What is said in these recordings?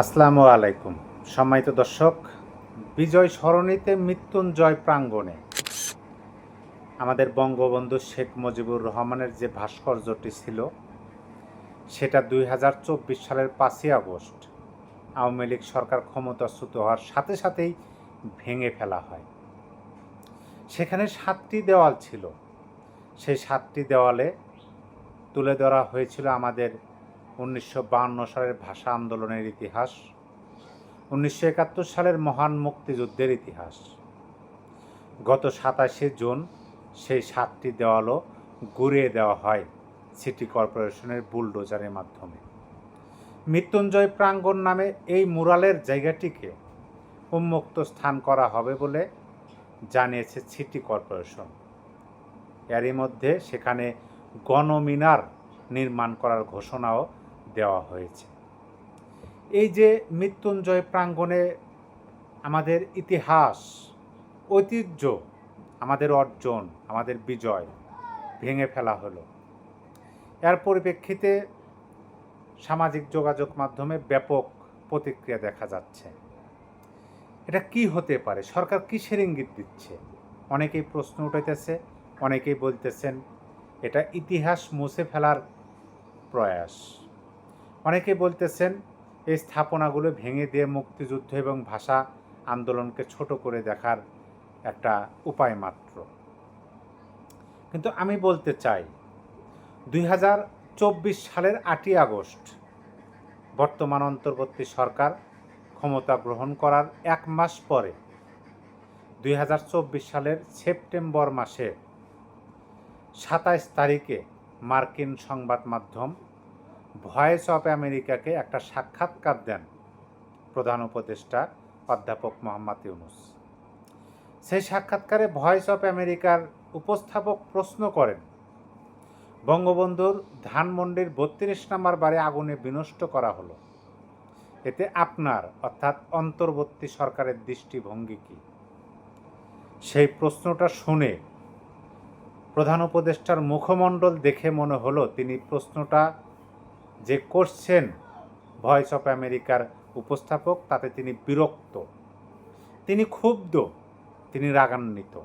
আসসালামু আলাইকুম। সম্মানিত দর্শক, বিজয় সরণিতে মৃত্যুঞ্জয় প্রাঙ্গণে আমাদের বঙ্গবন্ধু শেখ মুজিবুর রহমানের যে ভাস্কর্যটি ছিল, সেটা দুই হাজার চব্বিশ সালের পাঁচই আগস্ট আওয়ামী লীগ সরকার ক্ষমতাচ্যুত হওয়ার সাথে সাথেই ভেঙে ফেলা হয়। সেখানে সাতটি দেওয়াল ছিল। সেই সাতটি দেওয়ালে তুলে ধরা হয়েছিল আমাদের উনিশশো সালের ভাষা আন্দোলনের ইতিহাস, উনিশশো একাত্তর সালের মহান মুক্তিযুদ্ধের ইতিহাস। গত সাতাশে জুন সেই সাতটি দেওয়ালও গুড়িয়ে দেওয়া হয় সিটি কর্পোরেশনের বুলডোজারের মাধ্যমে। মৃত্যুঞ্জয় প্রাঙ্গণ নামে এই মুরালের জায়গাটিকে উন্মুক্ত স্থান করা হবে বলে জানিয়েছে সিটি কর্পোরেশন। এরই মধ্যে সেখানে গণমিনার নির্মাণ করার ঘোষণাও দেওয়া হয়েছে। এই যে মৃত্যুঞ্জয় প্রাঙ্গণে আমাদের ইতিহাস, ঐতিহ্য আমাদের অর্জন, আমাদের বিজয় ভেঙে ফেলা হলো। এর পরিপ্রেক্ষিতে সামাজিক যোগাযোগ মাধ্যমে ব্যাপক প্রতিক্রিয়া দেখা যাচ্ছে। এটা কি হতে পারে? সরকার কিসের ইঙ্গিত দিচ্ছে? অনেকেই প্রশ্ন উঠাইতেছে, অনেকেই বলতেছেন, এটা ইতিহাস মুছে ফেলার প্রয়াস। অনেকে বলতেছেন, এই স্থাপনাগুলো ভেঙে দিয়ে মুক্তিযুদ্ধ এবং ভাষা আন্দোলনকে ছোট করে দেখার একটা উপায় মাত্র। কিন্তু আমি বলতে চাই, দুই হাজার চব্বিশ সালের আটই আগস্ট বর্তমান অন্তর্বর্তী সরকার ক্ষমতা গ্রহণ করার এক মাস পরে, দুই হাজার চব্বিশ সালের সেপ্টেম্বর মাসে সাতাইশ তারিখে মার্কিন সংবাদ মাধ্যম ভয়েস অফ আমেরিকাকে একটা সাক্ষাৎকার দেন প্রধান উপদেষ্টা অধ্যাপক মোহাম্মদ ইউনুস। সেই সাক্ষাৎকারে ভয়েস অফ আমেরিকার উপস্থাপক প্রশ্ন করেন, বঙ্গবন্ধুর ধানমন্ডির বত্রিশ নম্বর বারে আগুনে বিনষ্ট করা হলো। এতে আপনার, অর্থাৎ অন্তর্বর্তী সরকারের দৃষ্টিভঙ্গি কী? সেই প্রশ্নটা শুনে প্রধান উপদেষ্টার মুখমণ্ডল দেখে মনে হলো তিনি প্রশ্নটা যে করছেন ভয়েস অফ আমেরিকার উপস্থাপক, তাতে তিনি বিরক্ত। তিনি ক্ষুব্ধ, তিনি রাগান্বিত।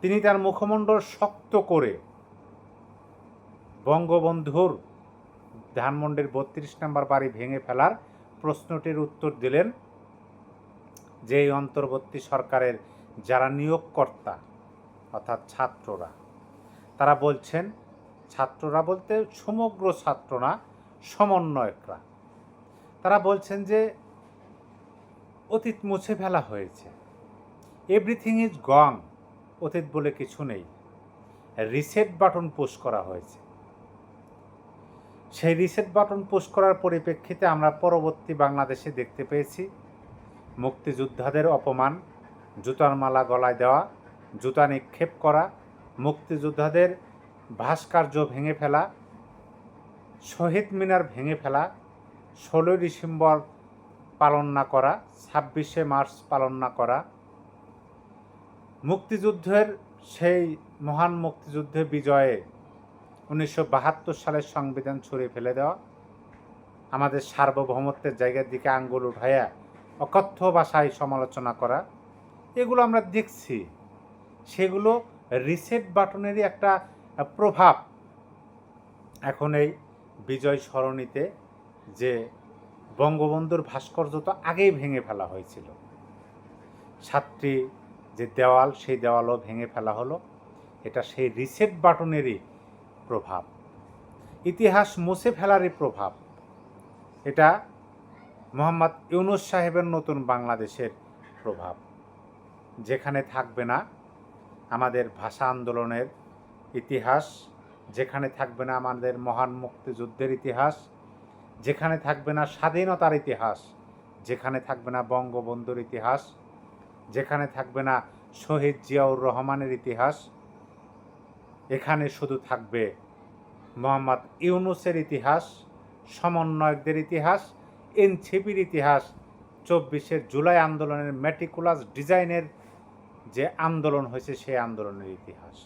তিনি তার মুখমণ্ডল শক্ত করে বঙ্গবন্ধুর ধানমন্ডির বত্রিশ নম্বর বাড়ি ভেঙে ফেলার প্রশ্নটির উত্তর দিলেন যে অন্তর্বর্তী সরকারের যারা নিয়োগকর্তা, অর্থাৎ ছাত্ররা। তারা বলছেন, ছাত্ররা বলতে সমগ্র ছাত্র না সমন্বয়করা। তারা বলছেন যে, অতীত মুছে ফেলা হয়েছে। এভরিথিং ইজ গং। অতীত বলে কিছু নেই। রিসেট বাটন পুশ করা হয়েছে। সেই রিসেট বাটন পুশ করার পরিপ্রেক্ষিতে আমরা পরবর্তী বাংলাদেশে দেখতে পেয়েছি, মুক্তিযোদ্ধাদের অপমান, জুতার মালা গলায় দেওয়া, জুতা নিক্ষেপ করা, মুক্তিযোদ্ধাদের ভাস্কর্য ভেঙে ফেলা শহীদ মিনার ভেঙে ফেলা, ষোলোই ডিসেম্বর পালন না করা, ছাব্বিশে মার্চ পালন না করা। মুক্তিযুদ্ধের সেই মহান মুক্তিযুদ্ধে বিজয়ে উনিশশো বাহাত্তর সালের সংবিধান ছড়িয়ে ফেলে দেওয়া, আমাদের সার্বভৌমত্বের জায়গার দিকে আঙ্গুল উঠাইয়া অকথ্য ভাষায় সমালোচনা করা, এগুলো আমরা দেখছি। সেগুলো রিসেট বাটনেরই একটা প্রভাব এখন এই বিজয় সরণিতে যে বঙ্গবন্ধুর ভাস্কর্য তো আগেই ভেঙে ফেলা হয়েছিল। সাতটি যে দেওয়াল, সেই দেওয়ালও ভেঙে ফেলা হলো। এটা সেই রিসেট বাটনেরই প্রভাব। ইতিহাস মুছে ফেলারই প্রভাব। এটা মোহাম্মদ ইউনুস সাহেবের নতুন বাংলাদেশের প্রভাব। যেখানে থাকবে না আমাদের ভাষা আন্দোলনের ইতিহাস যেখানে থাকবে না আমাদের মহান মুক্তিযুদ্ধের ইতিহাস, যেখানে থাকবে না স্বাধীনতার ইতিহাস, যেখানে থাকবে না বঙ্গবন্ধুর ইতিহাস, যেখানে থাকবে না শহীদ জিয়াউর রহমানের ইতিহাস, এখানে শুধু থাকবে মোহাম্মদ ইউনুসের ইতিহাস, সমন্বয়কদের ইতিহাস, এনসিপির ইতিহাস চব্বিশের জুলাই আন্দোলনের ম্যাটিকুলাস ডিজাইনের যে আন্দোলন হয়েছে সেই আন্দোলনের ইতিহাস।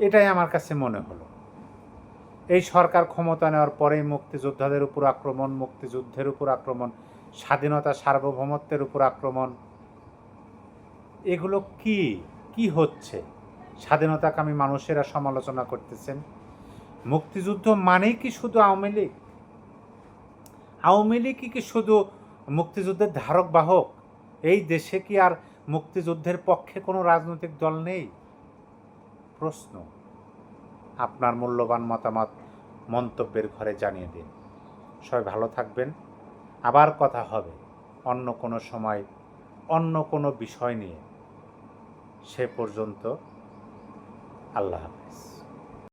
এটাই আমার কাছে মনে হলো। এই সরকার ক্ষমতা নেওয়ার পরেই মুক্তিযোদ্ধাদের উপর আক্রমণ, মুক্তিযুদ্ধের উপর আক্রমণ, স্বাধীনতা, সার্বভৌমত্বের উপর আক্রমণ, এগুলো কি? কি হচ্ছে? স্বাধীনতাকামী মানুষেরা সমালোচনা করতেছেন। মুক্তিযুদ্ধ মানেই কি শুধু আওয়ামী লীগ? আওয়ামী লীগই কি শুধু মুক্তিযুদ্ধের ধারক বাহক এই দেশে কি আর মুক্তিযুদ্ধের পক্ষে কোনো রাজনৈতিক দল নেই? প্রশ্ন, আপনার মূল্যবান মতামত মন্তব্যের ঘরে জানিয়ে দিন। সবাই ভালো থাকবেন। আবার কথা হবে অন্য কোনো সময়, অন্য কোনো বিষয় নিয়ে। সে পর্যন্ত আল্লাহ হাফিজ।